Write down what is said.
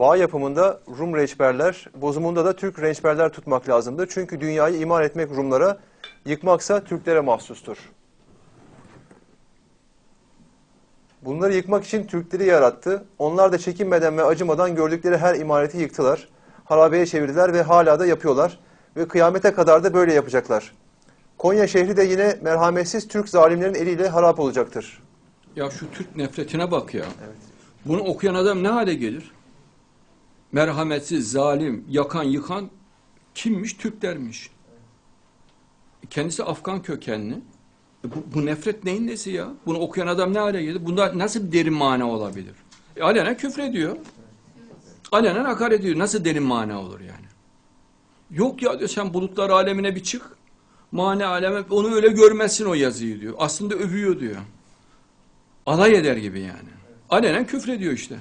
Bağ yapımında Rum rençberler, bozumunda da Türk rençberler tutmak lazımdır. Çünkü dünyayı iman etmek Rumlara, yıkmaksa Türklere mahsustur. Bunları yıkmak için Türkleri yarattı. Onlar da çekinmeden ve acımadan gördükleri her imareti yıktılar. Harabeye çevirdiler ve hala da yapıyorlar. Ve kıyamete kadar da böyle yapacaklar. Konya şehri de yine merhametsiz Türk zalimlerin eliyle harap olacaktır. Ya şu Türk nefretine bak ya. Bunu okuyan adam ne hale gelir? Merhametsiz, zalim, yakan, yıkan kimmiş? Türklermiş. Kendisi Afgan kökenli. E Bu, bu nefret neyin nesi ya? Bunu okuyan adam ne hale gelir? Bunda nasıl bir derin mana olabilir? E, alenen küfrediyor. Alenen hakaret ediyor. Nasıl derin mana olur yani? Yok ya diyor sen bulutlar alemine bir çık. Mane aleme onu öyle görmezsin o yazıyı diyor. Aslında övüyor diyor. Alay eder gibi yani. Alenen küfrediyor işte.